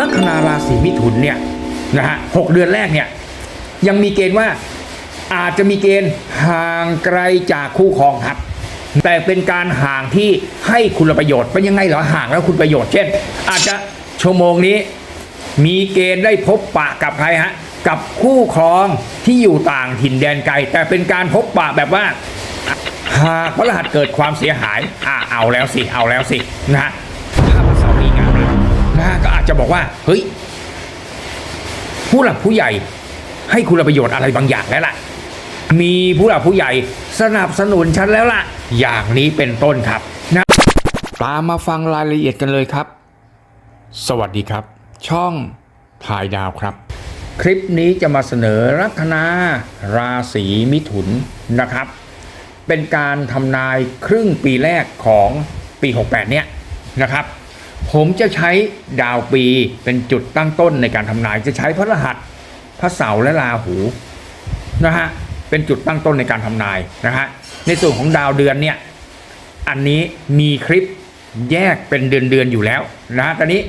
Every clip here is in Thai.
ลัคนาราศีมิถุนเนี่ยนะฮะหกเดือนแรกเนี่ยยังมีเกณฑ์ว่าอาจจะมีเกณฑ์ห่างไกลจากคู่ครองครับ แต่เป็นการห่างที่ให้คุณประโยชน์เป็นยังไงเหรอห่างแล้วคุณประโยชน์เช่น อาจจะชั่วโมงนี้มีเกณฑ์ได้พบปะกับใครฮะกับคู่ครองที่อยู่ต่างถิ่นแดนไกล แต่เป็นการพบปะแบบว่าหากพระรหัสเกิดความเสียหายอ่าเอาแล้วสิเอาแล้วสินะฮะ จจะบอกว่า เฮ้ย ผู้หลักผู้ใหญ่ให้คุณประโยชน์อะไรบางอย่างแล้วล่ะ มีผู้หลักผู้ใหญ่สนับสนุนฉันแล้วล่ะ อย่างนี้เป็นต้นครับนะตามมาฟังรายละเอียดกันเลยครับ สวัสดีครับ ช่องถ่ายดาวครับ คลิปนี้จะมาเสนอลัคนาราศีมิถุนนะครับ เป็นการทำนายครึ่งปีแรกของปี 68 เนี่ยนะครับ ผมจะใช้ดาวปีเป็นจุดตั้งต้นในการทำนายจะใช้พระรหัสพระเสาร์และราหูนะฮะเป็นจุดตั้งต้นในการทำนายนะฮะในส่วนของดาวเดือนเนี่ยอันนี้มีคลิปแยกเป็นเดือนเดือนอยู่แล้วนะฮะตอนนี้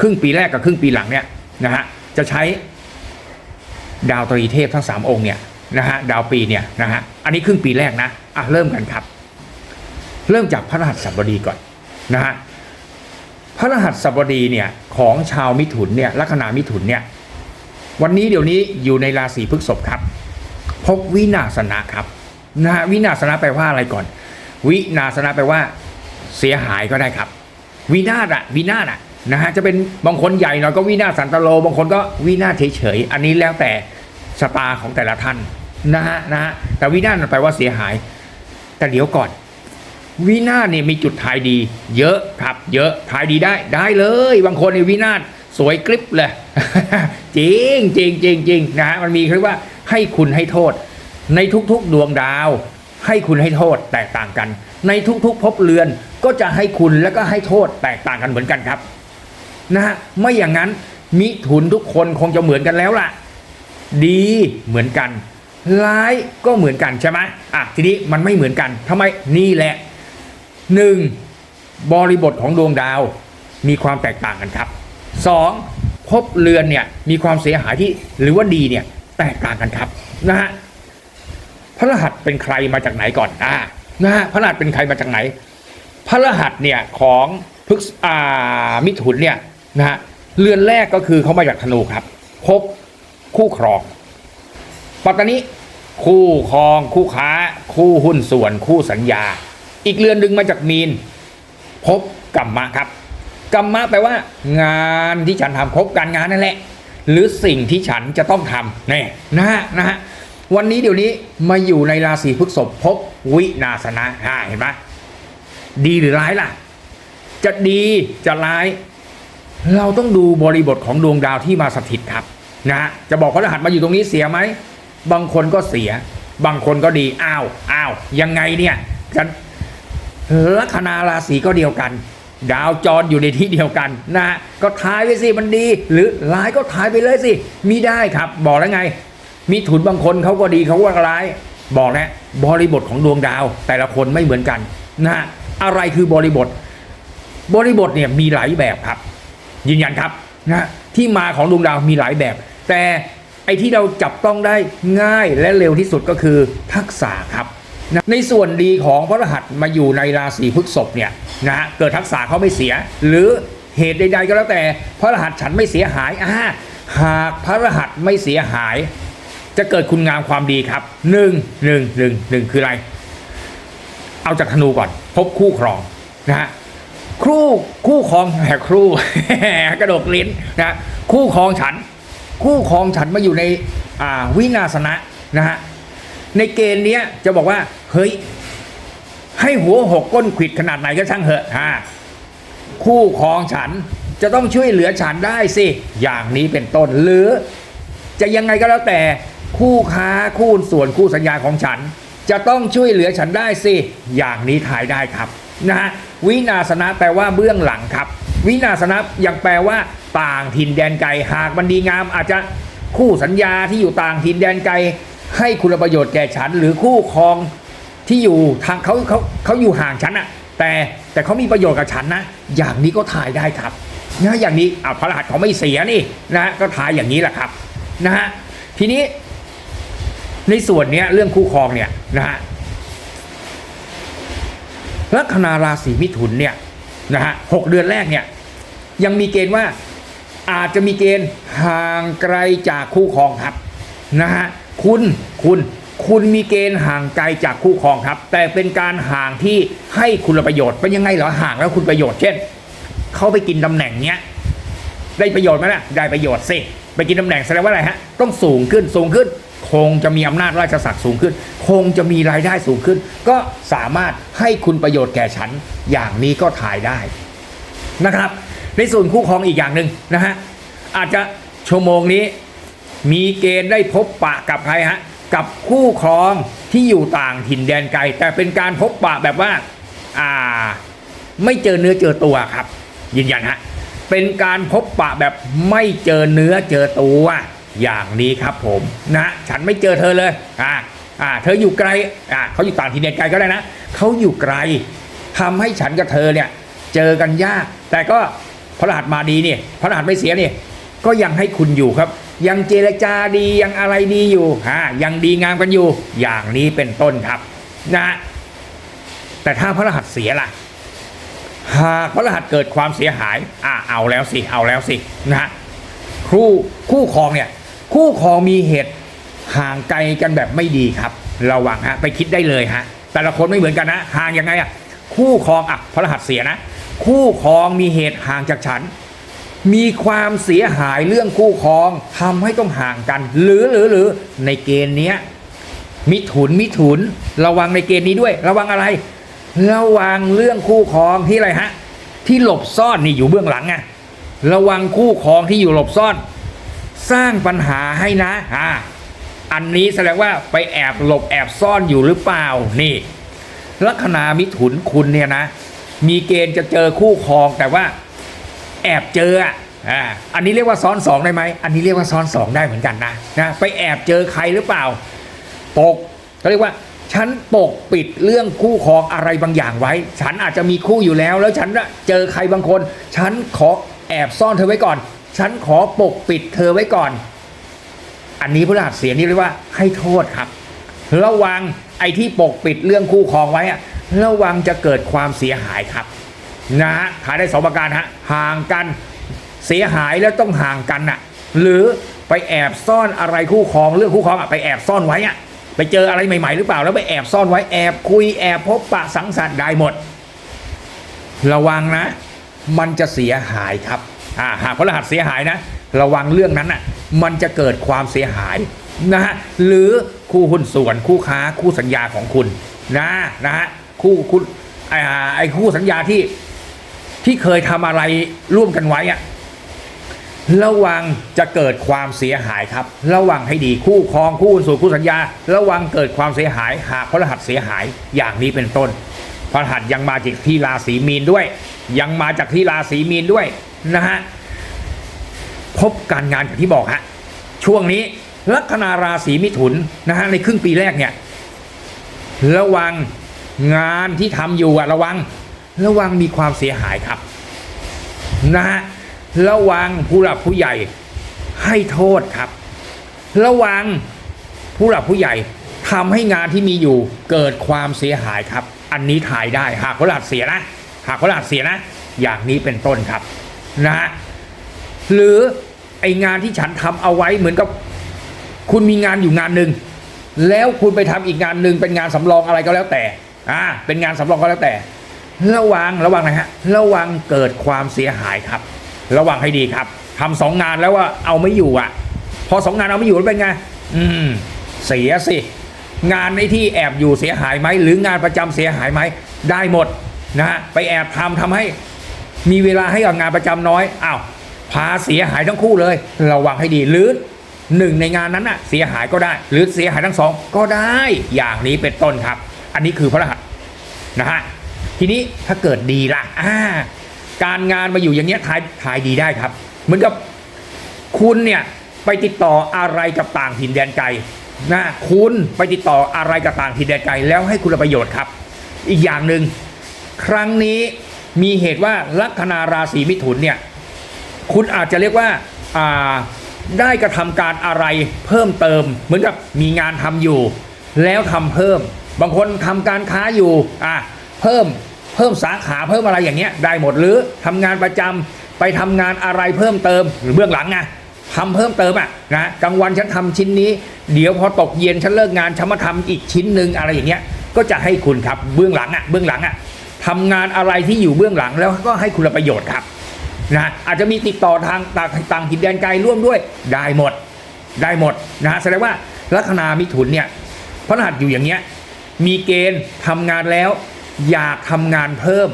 ครึ่งปีแรกกับครึ่งปีหลังเนี่ยนะฮะจะใช้ดาวตรีเทพทั้งสามองค์เนี่ยนะฮะดาวปีเนี่ยนะฮะอันนี้ครึ่งปีแรกนะอะเริ่มกันครับ เริ่มจากพระรหัสบดีก่อนนะฮะ พระรหัสบดีเนี่ยของชาวมิถุนเนี่ยลัคนามิถุนเนี่ยวันนี้เดี๋ยวนี้อยู่ในราศีพฤษภครับ พบวินาศนะครับนะฮะวินาศนะแปลว่าอะไรก่อน วินาศนะแปลว่า เสียหายก็ได้ครับ วินาศอะวินาศอะนะฮะจะเป็นบางคนใหญ่หน่อยก็วินาศสันตโล บางคนก็วินาศเฉยๆอันนี้แล้วแต่ชะตาของแต่ละท่านนะฮะนะฮะแต่วินาศแปลว่าเสียหาย แต่เดี๋ยวก่อน วินาศเนี่ยมีจุดทายดี เยอะครับเยอะทายดีได้ได้เลย บางคนในวินาศสวยกริบเลยจริงจริงจริงจริงนะฮะมันมีเรียกว่าให้คุณให้โทษ ในทุกๆดวงดาว ให้คุณให้โทษแตกต่างกัน ในทุกๆภพเรือนก็จะให้คุณแล้วก็ให้โทษแตกต่างกันเหมือนกันครับนะฮะไม่อย่างนั้นมิถุนทุกคนคงจะเหมือนกันแล้วล่ะ ดีเหมือนกันร้ายก็เหมือนกันใช่ไหมอะทีนี้มันไม่เหมือนกันทำไมนี่แหละ หนึ่งบริบทของดวงดาวมีความแตกต่างกันครับสองภพเรือนเนี่ยมีความเสียหายที่หรือว่าดีเนี่ยแตกต่างกันครับนะฮะพระรหัสเป็นใครมาจากไหนก่อนอ่านะฮะพระรหัสเป็นใครมาจากไหน พระรหัสเนี่ยของพฤกษอ่ามิถุนเนี่ยนะฮะเรือนแรกก็คือเขามาจากธนูครับพบคู่ครองปัตตานีคู่ครองคู่ค้า คู่หุ้นส่วนคู่สัญญา อีกเรือนหนึ่งมาจากมีน พบกรรมะครับกรรมะแปลว่า งานที่ฉันทำพบการงานนั่นแหละ หรือสิ่งที่ฉันจะต้องทำนี่นะฮะนะฮะวันนี้เดี๋ยวนี้มาอยู่ในราศีพฤษภพบวินาศนะเห็นไหมดีหรือร้ายล่ะ จะดีจะร้าย เราต้องดูบริบทของดวงดาวที่มาสถิตครับนะฮะจะบอกพระรหัสมาอยู่ตรงนี้เสียไหมบางคนก็เสีย บางคนก็ดีอ้าวอ้าวยังไงเนี่ยจะ ลัคนาราศีก็เดียวกัน ดาวจรอยู่ในที่เดียวกันนะฮะก็ทายไปสิมันดี หรือร้ายก็ทายไปเลยสิมีได้ครับ บอกแล้วไง มีถุนบางคนเขาก็ดีเขาก็ร้าย บอกแล้วบริบทของดวงดาว แต่ละคนไม่เหมือนกันนะฮะอะไรคือบริบท บริบทเนี่ยมีหลายแบบครับ ยืนยันครับนะที่มาของดวงดาวมีหลายแบบ แต่ไอ้ที่เราจับต้องได้ง่ายและเร็วที่สุดก็คือทักษะครับ นะในส่วนดีของพระรหัสมาอยู่ในราศีพฤษภเนี่ยนะฮะเกิดทักษะเขาไม่เสีย หรือเหตุใดๆก็แล้วแต่ พระรหัสฉันไม่เสียหายอ่าหากพระรหัสไม่เสียหาย จะเกิดคุณงามความดีครับหนึ่งหนึ่งหนึ่งหนึ่งคืออะไร เอาจากธนูก่อน พบคู่ครองนะฮะคู่คู่ครองแหมครูกระดกลิ้นนะคู่ครองฉัน คู่ครองฉันมาอยู่ในวินาศนะนะฮะในเกณฑ์เนี้ยจะบอกว่า เฮ้ย ให้หัวหกก้นขิดขนาดไหนก็ช่างเหอะฮะคู่ครองฉันจะต้องช่วยเหลือฉันได้สิ อย่างนี้เป็นต้นหรือ จะยังไงก็แล้วแต่คู่ค้าคู่ส่วนคู่สัญญาของฉัน จะต้องช่วยเหลือฉันได้สิ อย่างนี้ถ่ายได้ครับนะฮะวินาศนะแปลว่าเบื้องหลังครับ วินาศนะยังแปลว่า ต่างถิ่นแดนไกลหากมันดีงามอาจจะคู่สัญญาที่อยู่ต่างถิ่นแดนไกลให้คุณประโยชน์แก่ฉัน หรือคู่ครอง ที่อยู่ทางเขาเขาเขาอยู่ห่างฉันอะแต่แต่เขามีประโยชน์กับฉันนะ อย่างนี้ก็ถ่ายได้ครับนะอย่างนี้อ่าพระรหัสเขาไม่เสียนี่นะก็ทายอย่างนี้แหละครับนะฮะทีนี้ ในส่วนเนี้ยเรื่องคู่ครองเนี่ยนะฮะลัคนาราศีมิถุนเนี่ยนะฮะหกเดือนแรกเนี่ยยังมีเกณฑ์ว่าอาจจะมีเกณฑ์ห่างไกลจากคู่ครองครับนะฮะคุณคุณ คุณมีเกณฑ์ห่างไกลจากคู่ครองครับ แต่เป็นการห่างที่ให้คุณประโยชน์เป็นยังไงเหรอห่างแล้วคุณประโยชน์เช่นเขาไปกินตำแหน่งเนี้ยได้ประโยชน์ไหมล่ะได้ประโยชน์สิไปกินตำแหน่งแสดงว่าอะไรฮะต้องสูงขึ้นสูงขึ้น คงจะมีอำนาจราชศักดิ์สูงขึ้น คงจะมีรายได้สูงขึ้น ก็สามารถให้คุณประโยชน์แก่ฉันอย่างนี้ก็ถ่ายได้นะครับ ในส่วนคู่ครองอีกอย่างหนึ่งนะฮะอาจจะชั่วโมงนี้มีเกณฑ์ได้พบปะกับใครฮะ กับคู่ครองที่อยู่ต่างถิ่นแดนไกล แต่เป็นการพบปะแบบว่าอ่าไม่เจอเนื้อเจอตัวครับ ยืนยันฮะเป็นการพบปะแบบไม่เจอเนื้อเจอตัวอย่างนี้ครับผมนะฉันไม่เจอเธอเลยอ่าอ่าเธออยู่ไกลอ่าเขาอยู่ต่างถิ่นแดนไกลก็ได้นะเขาอยู่ไกลทำให้ฉันกับเธอเนี่ยเจอกันยาก แต่ก็พระรหัสมาดีเนี่ยพระรหัสไม่เสียเนี่ยก็ยังให้คุณอยู่ครับ ยังเจรจาดียังอะไรดีอยู่อ่ายังดีงามกันอยู่ อย่างนี้เป็นต้นครับนะแต่ถ้าพระรหัสเสียล่ะ หากพระรหัสเกิดความเสียหาย อ่าเอาแล้วสิ เอาแล้วสินะฮะคู่คู่ครองเนี่ย คู่ครองมีเหตุห่างไกลกันแบบไม่ดีครับ ระวังฮะไปคิดได้เลยฮะแต่ละคนไม่เหมือนกันนะห่างยังไงอะคู่ครองอะพระรหัสเสียนะ คู่ครองมีเหตุห่างจากฉัน มีความเสียหายเรื่องคู่ครองทำให้ต้องห่างกัน หรือหรือหรือในเกณฑ์เนี้ยมิถุนมิถุน ระวังในเกณฑ์นี้ด้วย ระวังอะไร ระวังเรื่องคู่ครองที่อะไรฮะ ที่หลบซ่อนนี่อยู่เบื้องหลังไงระวังคู่ครองที่อยู่หลบซ่อน สร้างปัญหาให้นะอ่าอันนี้แสดงว่าไปแอบหลบแอบซ่อนอยู่หรือเปล่านี่ลัคนามิถุนคุณเนี่ยนะ มีเกณฑ์จะเจอคู่ครองแต่ว่า แอบเจออะอ่าอันนี้เรียกว่าซ้อนสองได้ไหม อันนี้เรียกว่าซ้อนสองได้เหมือนกันนะนะไปแอบเจอใครหรือเปล่า ปกเขาเรียกว่าฉันปกปิดเรื่องคู่ครองอะไรบางอย่างไว้ ฉันอาจจะมีคู่อยู่แล้ว แล้วฉันน่ะเจอใครบางคน ฉันขอแอบซ่อนเธอไว้ก่อน ฉันขอปกปิดเธอไว้ก่อน อันนี้พระรหัสเสียนี่เรียกว่าให้โทษครับ ระวังไอ้ที่ปกปิดเรื่องคู่ครองไว้อะระวังจะเกิดความเสียหายครับ นะฮะขายได้สองประการฮะห่างกัน เสียหายแล้วต้องห่างกันน่ะ หรือไปแอบซ่อนอะไรคู่ครองเรื่องคู่ครองอะไปแอบซ่อนไว้อะไปเจออะไรใหม่ ๆ หรือเปล่าแล้วไปแอบซ่อนไว้แอบคุยแอบพบปะสังสรรค์ได้หมด ระวังนะ มันจะเสียหายครับอ่าหากพระรหัสเสียหายนะ ระวังเรื่องนั้นอะมันจะเกิดความเสียหายนะฮะหรือคู่หุ้นส่วนคู่ค้าคู่สัญญาของคุณนะนะฮะคู่คุณไอ้คู่สัญญาที่ ที่เคยทำอะไรร่วมกันไว้อะระวังจะเกิดความเสียหายครับ ระวังให้ดีคู่ครองคู่สู่นคู่สัญญา ระวังเกิดความเสียหาย หากพระรหัสเสียหายอย่างนี้เป็นต้นพระรหัสยังมาจากที่ราศีมีนด้วย ยังมาจากที่ราศีมีนด้วยนะฮะพบการงานอย่างที่บอกฮะช่วงนี้ลัคนาราศีมิถุนนะฮะในครึ่งปีแรกเนี่ย ระวังงานที่ทำอยู่อะระวัง ระวังมีความเสียหายครับนะฮะระวังผู้หลักผู้ใหญ่ให้โทษครับ ระวังผู้หลักผู้ใหญ่ทำให้งานที่มีอยู่เกิดความเสียหายครับ อันนี้ถ่ายได้หากผู้หลักเสียนะ หากผู้หลักเสียนะ อย่างนี้เป็นต้นครับนะฮะหรือไองานที่ฉันทำเอาไว้เหมือนกับคุณมีงานอยู่งานหนึ่งแล้วคุณไปทำอีกงานหนึ่งเป็นงานสำรองอะไรก็แล้วแต่อ่าเป็นงานสำรองก็แล้วแต่ ระวังระวังนะฮะระวังเกิดความเสียหายครับ ระวังให้ดีครับทำสองงานแล้วว่าเอาไม่อยู่อะ พอสองงานเอาไม่อยู่แล้วเป็นไง อืม เสียสิ งานในที่แอบอยู่เสียหายไหมหรืองานประจำเสียหายไหมได้หมดนะฮะไปแอบทำทำให้ มีเวลาให้กับงานประจำน้อยอ้าวพาเสียหายทั้งคู่เลย ระวังให้ดีหรือหนึ่งในงานนั้นน่ะเสียหายก็ได้ หรือเสียหายทั้งสองก็ได้อย่างนี้เป็นต้นครับ อันนี้คือพระรหัสนะฮะ ทีนี้ถ้าเกิดดีล่ะอ่าการงานมาอยู่อย่างเนี้ยทายทายดีได้ครับ เหมือนกับคุณเนี่ยไปติดต่ออะไรกับต่างถิ่นแดนไกลนะคุณไปติดต่ออะไรกับต่างถิ่นแดนไกลแล้วให้คุณประโยชน์ครับ อีกอย่างหนึ่งครั้งนี้มีเหตุว่าลัคนาราศีมิถุนเนี่ยคุณอาจจะเรียกว่าอ่าได้กระทำการอะไรเพิ่มเติม เหมือนกับมีงานทำอยู่ แล้วทำเพิ่ม บางคนทำการค้าอยู่อะ เพิ่มเพิ่มสาขาเพิ่มอะไรอย่างเงี้ยได้หมดหรือทำงานประจำไปทำงานอะไรเพิ่มเติมหรือเบื้องหลังไงทำเพิ่มเติมอะนะกลางวันฉันทำชิ้นนี้ เดี๋ยวพอตกเย็นฉันเลิกงานฉันมาทำอีกชิ้นหนึ่งอะไรอย่างเงี้ยก็จะให้คุณครับเบื้องหลังอะเบื้องหลังอะทำงานอะไรที่อยู่เบื้องหลังแล้วก็ให้คุณประโยชน์ครับนะอาจจะมีติดต่อทางต่างต่างถิ่นแดนไกลร่วมด้วยได้หมดได้หมดนะแสดงว่าลัคนามิถุนเนี่ยพระรหัสอยู่อย่างเงี้ยมีเกณฑ์ทำงานแล้ว อยากทำงานเพิ่ม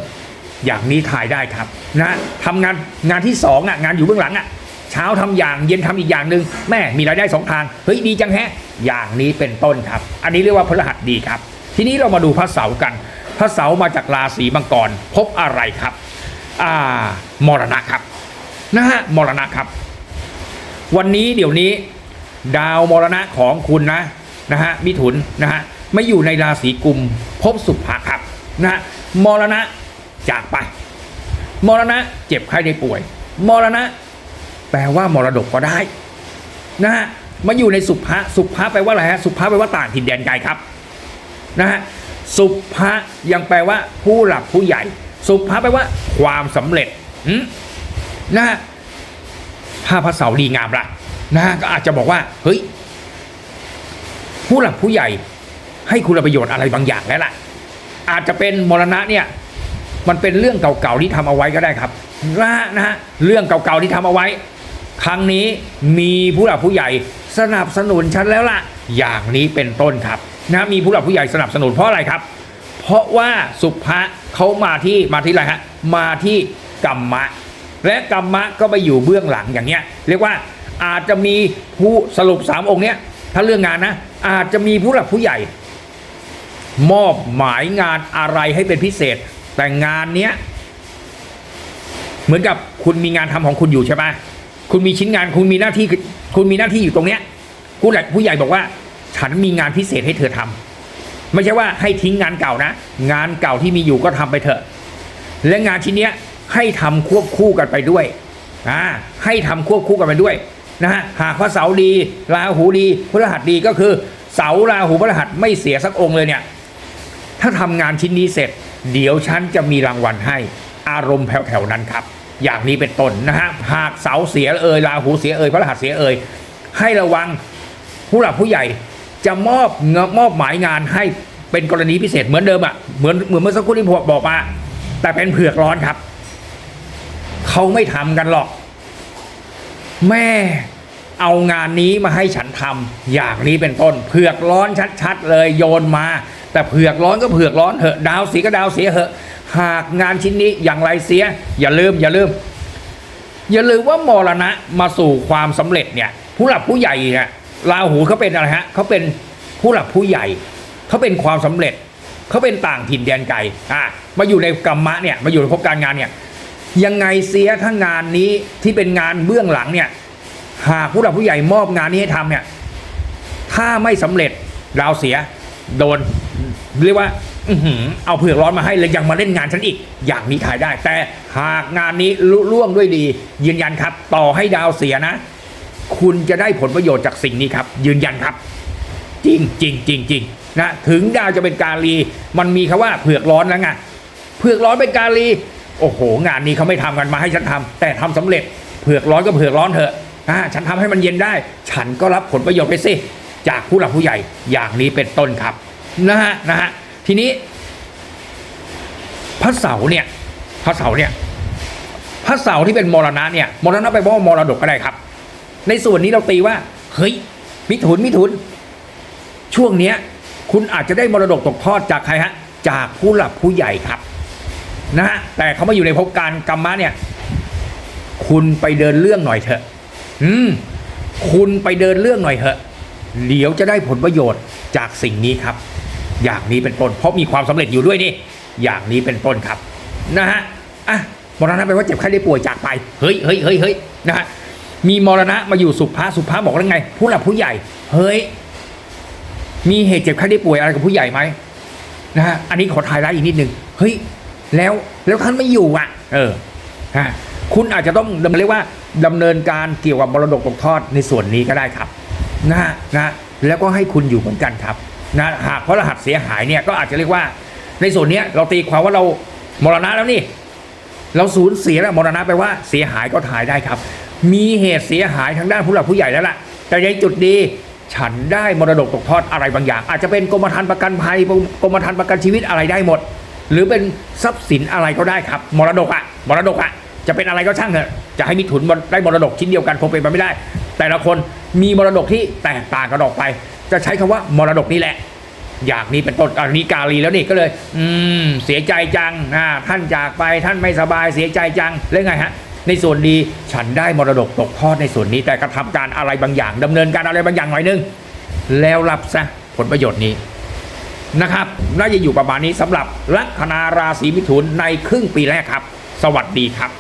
อย่างนี้ถ่ายได้ครับนะทำงานงานที่สองอะงานอยู่เบื้องหลังอะเช้าทำอย่างเย็นทำอีกอย่างหนึ่งแม่มีรายได้สองทาง เฮ้ย ดีจังแฮะ อย่างนี้เป็นต้นครับ อันนี้เรียกว่าพฤหัสดีครับ ทีนี้เรามาดูพระเสาร์กันพระเสาร์มาจากราศีมังกรพบอะไรครับอ่ามรณะครับนะฮะมรณะครับ วันนี้เดี๋ยวนี้ ดาวมรณะของคุณนะนะฮะมิถุนนะฮะไม่อยู่ในราศีกุมพบสุภะครับ นะฮะมรณะจากไป มรณะเจ็บไข้ได้ป่วย มรณะ แปลว่ามรดกก็ได้นะฮะมาอยู่ในสุภะสุภะแปลว่าอะไรฮะสุภะแปลว่าต่างถิ่นแดนไกลครับนะฮะสุภะยังแปลว่า ผู้หลักผู้ใหญ่ สุภะแปลว่า ความสำเร็จนะฮะถ้าพระเสาร์ดีงามละนะฮะก็อาจจะบอกว่าเฮ้ยผู้หลักผู้ใหญ่ให้คุณประโยชน์อะไรบางอย่างแล้วล่ะ อาจจะเป็นมรณะเนี่ยมันเป็นเรื่องเก่าๆที่ทำเอาไว้ก็ได้ครับนะฮะนะฮะเรื่องเก่าๆที่ทำเอาไว้ ครั้งนี้มีผู้หลักผู้ใหญ่สนับสนุนฉันแล้วล่ะ อย่างนี้เป็นต้นครับนะมีผู้หลักผู้ใหญ่สนับสนุนเพราะอะไรครับ เพราะว่าสุภะเขามาที่มาที่อะไรฮะมาที่กัมมะ และกัมมะก็ไปอยู่เบื้องหลังอย่างเงี้ยเรียกว่าอาจจะมีผู้สรุปสามองค์เนี้ยถ้าเรื่องงานนะอาจจะมีผู้หลักผู้ใหญ่ มอบหมายงานอะไรให้เป็นพิเศษ แต่งานเนี้ย เหมือนกับคุณมีงานทำของคุณอยู่ใช่ไหมคุณมีชิ้นงานคุณมีหน้าที่คุณมีหน้าที่อยู่ตรงเนี้ยผู้ใหญ่ผู้ใหญ่บอกว่า ฉันมีงานพิเศษให้เธอทำไม่ใช่ว่าให้ทิ้งงานเก่านะ งานเก่าที่มีอยู่ก็ทำไปเถอะ และงานชิ้นเนี้ยให้ทำควบคู่กันไปด้วยอ่าให้ทำควบคู่กันไปด้วยนะฮะหากพระเสาดีราหูดีพฤหัสดีก็คือเสาร์ราหูพฤหัสไม่เสียสักองค์เลยเนี่ย ถ้าทำงานชิ้นนี้เสร็จ เดี๋ยวฉันจะมีรางวัลให้อารมณ์แผ่วๆนั้นครับ อย่างนี้เป็นต้นนะฮะหากเสาเสียเอ่ยราหูเสียเอ่ยพระรหัสเสียเอ่ยให้ระวังผู้หลักผู้ใหญ่จะมอบเงมอบหมายงานให้เป็นกรณีพิเศษเหมือนเดิมอะเหมือนเหมือนเมื่อสักครู่ที่ผมบอกมาแต่เป็นเผือกร้อนครับเขาไม่ทำกันหรอก แม่เอางานนี้มาให้ฉันทำอย่างนี้เป็นต้น เผือกร้อนชัด ๆ เลยโยนมา แต่เผือกร้อนก็เผือกร้อนเถอะดาวเสียก็ดาวเสียเหอะหากงานชิ้นนี้อย่างไรเสีย อย่าลืมอย่าลืม อย่าลืมว่ามรณะมาสู่ความสำเร็จเนี่ยผู้หลักผู้ใหญ่เนี่ยราหูเขาเป็นอะไรฮะเขาเป็นผู้หลักผู้ใหญ่เขาเป็นความสำเร็จเขาเป็นต่างถิ่นแดนไกลอะมาอยู่ในกรรมะเนี่ยมาอยู่ในภพการงานเนี่ยยังไงเสียถ้างานนี้ที่เป็นงานเบื้องหลังเนี่ยหากผู้หลักผู้ใหญ่มอบงานนี้ให้ทำเนี่ยถ้าไม่สำเร็จดาวเสียโดน เรียกว่าอเอาเผือกร้อนมาให้แล้วยังมาเล่นงานฉันอีก อย่างนี้ขายได้ แต่หากงานนี้ลุล่วงด้วยดี ยืนยันครับ ต่อให้ดาวเสียนะ คุณจะได้ผลประโยชน์จากสิ่งนี้ครับ ยืนยันครับ จริงจริงจริงจริงนะถึงดาวจะเป็นกาลี มันมีคำว่าเผือกร้อนแล้วไงเผือกร้อนเป็นกาลี โอ้โห งานนี้เขาไม่ทำกันมาให้ฉันทำแต่ทำสำเร็จเผือกร้อนก็เผือกร้อนเถอะอ่าฉันทำให้มันเย็นได้ ฉันก็รับผลประโยชน์ไปสิจากผู้หลักผู้ใหญ่อย่างนี้เป็นต้นครับ นะฮะนะฮะทีนี้ พระเสาเนี่ย พระเสาเนี่ย พระเสาที่เป็นมรณะเนี่ยมรณะไปว่ามรดกก็ได้ครับ ในส่วนนี้เราตีว่าเฮ้ยมิถุนมิถุน ช่วงเนี้ย คุณอาจจะได้มรดกตกทอดจากใครฮะ จากผู้หลักผู้ใหญ่ครับนะฮะแต่เขามาอยู่ในภพการกรรมะเนี่ย คุณไปเดินเรื่องหน่อยเถอะ อืม คุณไปเดินเรื่องหน่อยเถอะ เดี๋ยวจะได้ผลประโยชน์จากสิ่งนี้ครับ อย่างนี้เป็นต้นเพราะมีความสำเร็จอยู่ด้วยนี่อย่างนี้เป็นต้นครับนะฮะอะมรณะแปลว่าเจ็บไข้ได้ป่วยจากไปเฮ้ยเฮ้ยเฮ้ยเฮ้ยนะฮะมีมรณะมาอยู่สุภาสุภาบอกแล้วไง ผู้หลักผู้ใหญ่ เฮ้ย มีเหตุเจ็บไข้ได้ป่วยอะไรกับผู้ใหญ่ไหมนะฮะอันนี้ขอทายไลท์อีกนิดนึงเฮ้ยแล้วแล้วท่านไม่อยู่อะ เออฮะคุณอาจจะต้องเรียกว่าดำเนินการเกี่ยวกับมรดกตกทอดในส่วนนี้ก็ได้ครับนะฮะนะแล้วก็ให้คุณอยู่เหมือนกันครับ นะหากพระรหัสเสียหายเนี่ยก็อาจจะเรียกว่า ในส่วนนี้เราตีความว่าเรามรณะแล้วนี่ เราสูญเสียแล้วมรณะไปลว่าเสียหายก็ถ่ายได้ครับ มีเหตุเสียหายทางด้านผู้หลักผู้ใหญ่แล้วล่ะ แต่ในจุดดีฉันได้มรดกตกทอดอะไรบางอย่าง อาจจะเป็นกรมธรรม์ประกันภัยกรมธรรม์ประกันชีวิตอะไรได้หมด หรือเป็นทรัพย์สินอะไรก็ได้ครับ มรดกอะมรดกอะจะเป็นอะไรก็ช่างเถอะจะให้มิถุนได้มรดกชิ้นเดียวกันคงเป็นไปไม่ได้ แต่ละคนมีมรดกที่แตกต่างกันออกไป จะใช้คำว่ามรดกนี่แหละ อย่างนี้เป็นต้นอันนี้กาลีแล้วนี่ก็เลย อืมเสียใจจังอ่าท่านจากไปท่านไม่สบายเสียใจจังแล้วไงฮะในส่วนดีฉันได้มรดกตกทอดในส่วนนี้ แต่กระทำการอะไรบางอย่างดำเนินการอะไรบางอย่างหน่อยนึงแล้วรับซะผลประโยชน์นี้นะครับน่าจะอยู่ประมาณนี้สำหรับลัคนาราศีมิถุนในครึ่งปีแรกครับ สวัสดีครับ